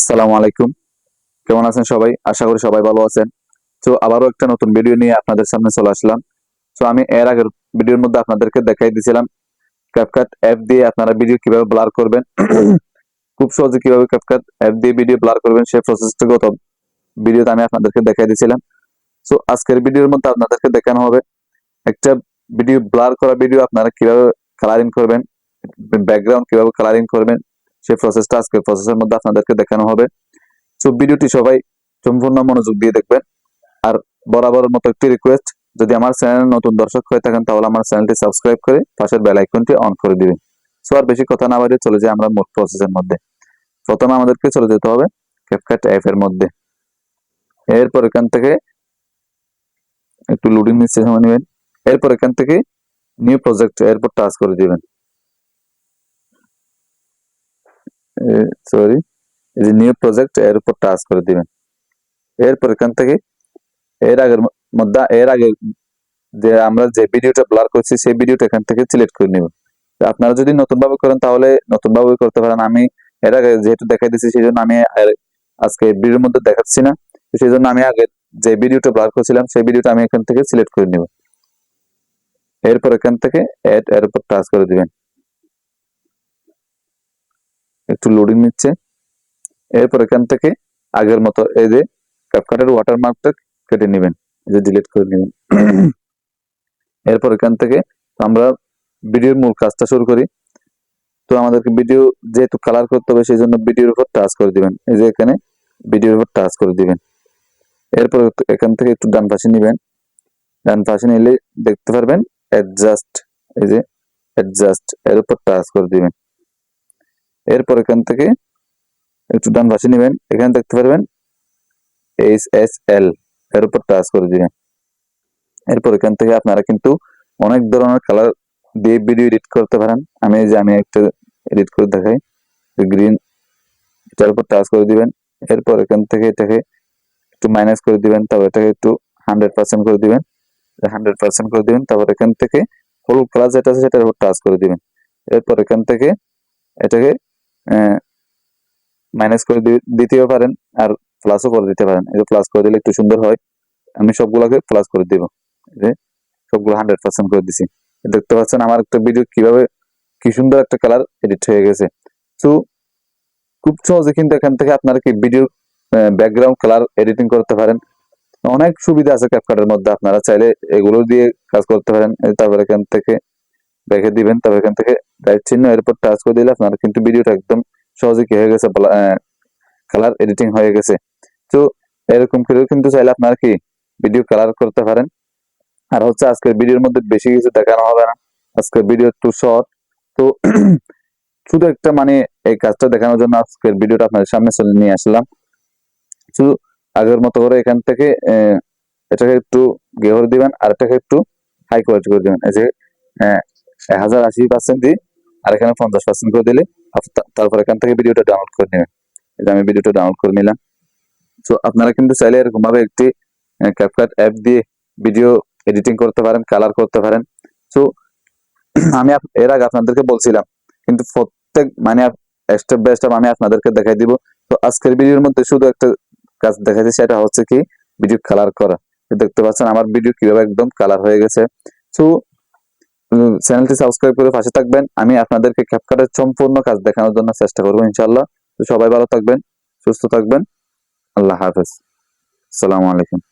আসসালামু আলাইকুম। কেমন আছেন সবাই? আশা করি সবাই ভালো আছেন। তো আবারও একটা নতুন ভিডিও নিয়ে আপনাদের সামনে চলে আসলাম। তো আমি এর আগের ভিডিওর মধ্যে আপনাদেরকে দেখাই দিয়েছিলাম ক্যাপকাট অ্যাপ দিয়ে আপনারা ভিডিও কীভাবে ব্লার করবেন। খুব সহজে কীভাবে ক্যাপকাট অ্যাপ দিয়ে ভিডিও ব্লার করবেন, সেই প্রসেসটা গত ভিডিওতে আমি আপনাদেরকে দেখাই দিয়েছিলাম তো আজকের ভিডিওর মধ্যে আপনাদেরকে দেখানো হবে একটা ভিডিও ব্লার করা ভিডিও আপনারা কীভাবে কালারিং করবেন ব্যাকগ্রাউন্ড কীভাবে কালারিং করবেন সেই প্রসেসটা আজকের প্রসেসের মধ্যে আপনাদেরকে দেখানো হবে। তো ভিডিওটি সবাই সম্পূর্ণ মনোযোগ দিয়ে দেখবেন। আর বরাবরের মতো একটি রিকোয়েস্ট যদি আমার চ্যানেল নতুন দর্শক হয়ে থাকেন, তাহলে আমার চ্যানেলটি সাবস্ক্রাইব করে পাশের বেল আইকনটি অন করে দিবেন। সো আর বেশি কথা না বাড়িয়ে চলে যাই আমরা মোট প্রসেসের মধ্যে। প্রথমে আমাদেরকে চলে যেতে হবে ক্যাপকাট অ্যাপ এর মধ্যে। এরপর এখান থেকে একটু লোডিং নিচ্ছে সময় নেবেন। এরপর এখান থেকে নিউ প্রজেক্ট এরপর টাচ করে দিবেন। সরি এই যে নিউ প্রজেক্ট এর উপর টাচ করে দিবেন। এরপর এখান থেকে এর আগের মধ্যে এর আগে যে আমরা যে ভিডিওটা ব্লার করছি, সেই ভিডিওটা এখান থেকে সিলেক্ট করে নিব। আপনারা যদি নতুন ভাবে করেন, তাহলে নতুন ভাবে করতে পারেন। আমি এর আগে যেহেতু দেখাই দিচ্ছি সেই জন্য আমি আজকে ভিডিওর মধ্যে দেখাচ্ছি না। সেই জন্য আমি আগে যে ভিডিওটা ব্লার করছিলাম, সেই ভিডিওটা আমি এখান থেকে সিলেক্ট করে নিব। এরপর এখান থেকে এড এর উপর টাচ করে দিবেন। একটু লোডিং নিচ্ছে। এরপর এখান থেকে আগের মতো এই যে ক্যাপকাটের ওয়াটারমার্কটা কেটে নেবেন যে ডিলিট করে নেবেন। এরপর এখান থেকে আমরা ভিডিওর মূল কাজটা শুরু করি। তো আমাদেরকে ভিডিও যেহেতু কালার করতে হবে সেই জন্য ভিডিওর উপর টাচ করে দিবেন। এই যে এখানে ভিডিওর উপর টাচ করে দিবেন। এরপর এখান থেকে একটু ডান পাশে নেবেন। ডান পাশে নিলে দেখতে পারবেন অ্যাডজাস্ট এই যে অ্যাডজাস্ট এর উপর টাচ করে দিবেন। এরপর এখান থেকে একটু ডান পাশে নেবেন। এখানে দেখতে পারবেন এইচ এস এল এর উপর টাচ করে দিবেন এরপর এখান থেকে আপনারা কিন্তু অনেক ধরনের কালার দিয়ে ভিডিও এডিট করতে পারেন। আমি যে, আমি একটা এডিট করে দেখাই। গ্রিন এটার উপর টাচ করে দিবেন। এরপর এখান থেকে এটাকে একটু মাইনাস করে দিবেন। তারপর এটাকে একটু হান্ড্রেড পার্সেন্ট করে দিবেন। হান্ড্রেড পার্সেন্ট করে দিবেন। তারপর এখান থেকে হলুদ কালার যেটা আছে সেটার উপর টাচ করে দিবেন। এরপর এখান থেকে এটাকে মাইনাস করে দিতেও পারেন আর প্লাসও করে দিতে পারেন। এই প্লাস করে দিলে একটু সুন্দর হয়। আমি সবগুলোকে প্লাস করে দিব। সবগুলো হান্ড্রেড পার্সেন্ট করে দিছি। দেখতে পাচ্ছেন আমার একটা ভিডিও কীভাবে, কি সুন্দর একটা কালার এডিট হয়ে গেছে। তো খুব সহজে কিন্তু এখান থেকে আপনারা কি ভিডিও ব্যাকগ্রাউন্ড কালার এডিটিং করতে পারেন। অনেক সুবিধা আছে ক্যাপকাটের মধ্যে। আপনারা চাইলে এগুলো দিয়ে কাজ করতে পারেন। তারপর এখান থেকে রেখে দিবেন তারপর এখান থেকে রাইট চিহ্ন, এরপর টাচ করে দিলে আপনার কিন্তু ভিডিওটা একদম সহজে কি হয়ে গেছে কালার এডিটিং হয়ে গেছে। তো এরকম করেও কিন্তু চাইলে আপনার কি ভিডিও কালার করতে পারেন। আর হচ্ছে আজকের ভিডিওর মধ্যে বেশি কিছু দেখানো হবে না। আজকের ভিডিও একটু শর্ট তো শুধু একটা মানে এই কাজটা দেখানোর জন্য আজকের ভিডিওটা আপনাদের সামনে চলে নিয়ে আসলাম। শুধু আগের মতো করে এখান থেকে এটাকে একটু গেহর দিবেন, আর এটাকে একটু হাই কোয়ালিটি করে দিবেন। এই যে এক হাজার আশি পার্সেন্ট দিই আর এখানে পঞ্চাশ পার্সেন্ট করে দিলে তারপর এখান থেকে ভিডিওটা ডাউনলোড করে নেবেন। যে আমি ভিডিওটা ডাউনলোড করে নিলাম। তো আপনারা কিন্তু চাইলে এরকমভাবে একটি ক্যাপকাট অ্যাপ দিয়ে ভিডিও এডিটিং করতে পারেন কালার করতে পারেন। তো আমি এর আগে আপনাদেরকে বলছিলাম, কিন্তু প্রত্যেক মানে স্টেপ বাই স্টেপ আমি আপনাদেরকে দেখাই দিব। তো আজকের ভিডিওর মধ্যে শুধু একটা কাজ দেখাচ্ছি সেটা হচ্ছে কি ভিডিও কালার করা। দেখতে পাচ্ছেন আমার ভিডিও কীভাবে একদম কালার হয়ে গেছে। তো চ্যানেলটি সাবস্ক্রাইব করে পাশে থাকবেন। আমি আপনাদেরকে ক্যাপকাটের সম্পূর্ণ কাজ দেখানোর জন্য চেষ্টা করব ইনশাল্লাহ তো সবাই ভালো থাকবেন, সুস্থ থাকবেন। আল্লাহ হাফেজ। আসসালামু আলাইকুম।